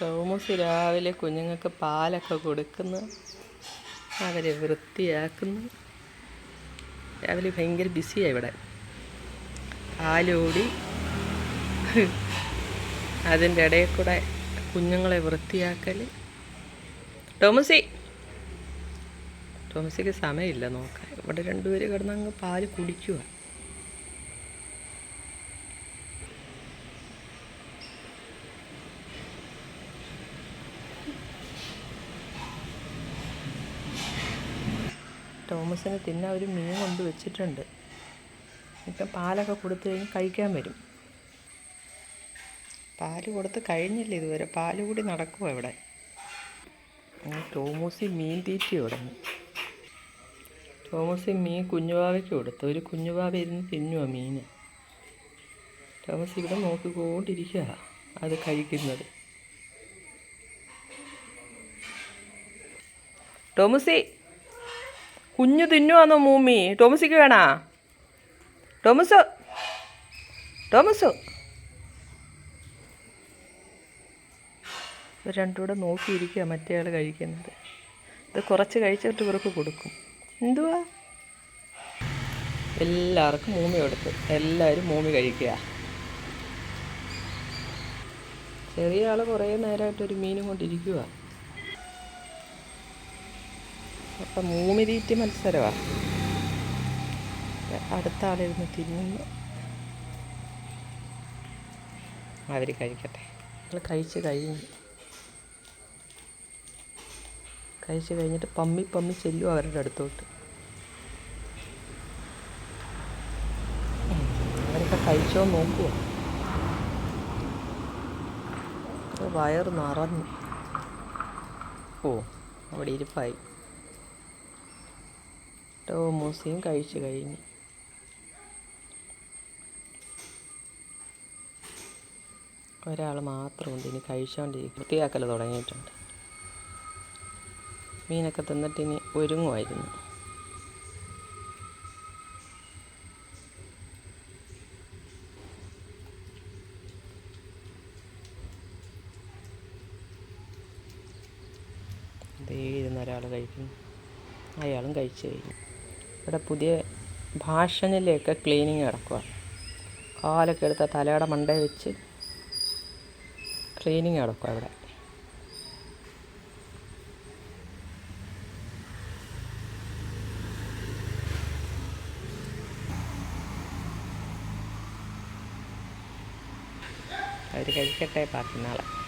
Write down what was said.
Thomas രാവിലെ കുഞ്ഞുങ്ങൾക്ക് പാലൊക്കെ കൊടുക്കുന്നു. അവരെ വൃത്തിയാക്കുന്നു. രാവിലെ ഭയങ്കര ബിസിയാണ് ഇവിടെ. പാലോടി അതിന്റെ ഇടയിൽ കൂടെ കുഞ്ഞുങ്ങളെ വൃത്തിയാക്കൽ ടോമസി ടോമസിക്ക് സമയമില്ല നോക്കാൻ. ഇവിടെ രണ്ടുപേര് കിടന്നങ്ങ് പാൽ കുടിക്കുക ടോമസിന് തിന്നാൻ ഒരു മീൻ കൊണ്ട് വെച്ചിട്ടുണ്ട്. ഇപ്പം പാലൊക്കെ കൊടുത്തു കഴിഞ്ഞ് കഴിക്കാൻ വരും. പാൽ കൊടുത്ത് കഴിഞ്ഞില്ല ഇതുവരെ. പാൽ കൂടി നടക്കുമോ ഇവിടെ. ടോമൂസി മീൻ തീറ്റി തുടങ്ങി. ടോമസി മീൻ കുഞ്ഞുവാവയ്ക്ക് കൊടുത്തു. ഒരു കുഞ്ഞുവാവ ഇരുന്ന് തിന്നുവാ മീൻ ടോമസ് ഇവിടെ നോക്കിക്കൊണ്ടിരിക്കുക അത് കഴിക്കുന്നത്. ടോമസി കുഞ്ഞു തിന്നുവാന്നോ മൂമി. ടോമസിക്ക് വേണാ? ടോമസ് ടോമസ് ഇവർ രണ്ടും കൂടെ നോക്കിയിരിക്കുക മറ്റേ ആൾ കഴിക്കുന്നത്. ഇത് കുറച്ച് കഴിച്ചിട്ട് ഇവർക്ക് കൊടുക്കും. എന്തുവാ? എല്ലാവർക്കും മൂമി കൊടുത്തു എല്ലാവരും മൂമി കഴിക്കുക. ചെറിയ ആൾ കുറേ നേരമായിട്ട് ഒരു മീനും കൊണ്ടിരിക്കുക അപ്പം മൂമിരീറ്റ് മത്സരമാണ് അടുത്ത ആളിരുന്ന് തിന്നുന്നു. അവർ കഴിക്കട്ടെ. നമ്മൾ കഴിച്ച് കഴിഞ്ഞു. കഴിച്ച് കഴിഞ്ഞിട്ട് പമ്മി പമ്മി ചെല്ലും അവരുടെ അടുത്തോട്ട്. അവരൊക്കെ കഴിച്ചോ നോക്കുക വയർ നിറഞ്ഞു. ഓ അവിടെ ഇരിപ്പായി. ടോമൂസിയും കഴിച്ചു കഴിഞ്ഞു. ഒരാൾ മാത്രമുണ്ട്. ഇനി കഴിച്ചുകൊണ്ടിരിക്കും വൃത്തിയാക്കൽ തുടങ്ങിയിട്ടുണ്ട്. മീനൊക്കെ തിന്നിട്ട് ഇനി ഒരുങ്ങുമായിരുന്നു. ഇരുന്ന് ഒരാൾ കഴിക്കുന്നു. അയാളും കഴിച്ചു കഴിഞ്ഞു. ഇവിടെ പുതിയ ഭാഷനിലൊക്കെ ക്ലീനിങ് കിടക്കുക കാലൊക്കെ എടുത്ത തലയുടെ മണ്ടേ വെച്ച് ക്ലീനിങ് കിടക്കുക ഇവിടെ. അവർ കഴിക്കട്ടെ ബാക്കി നാളെ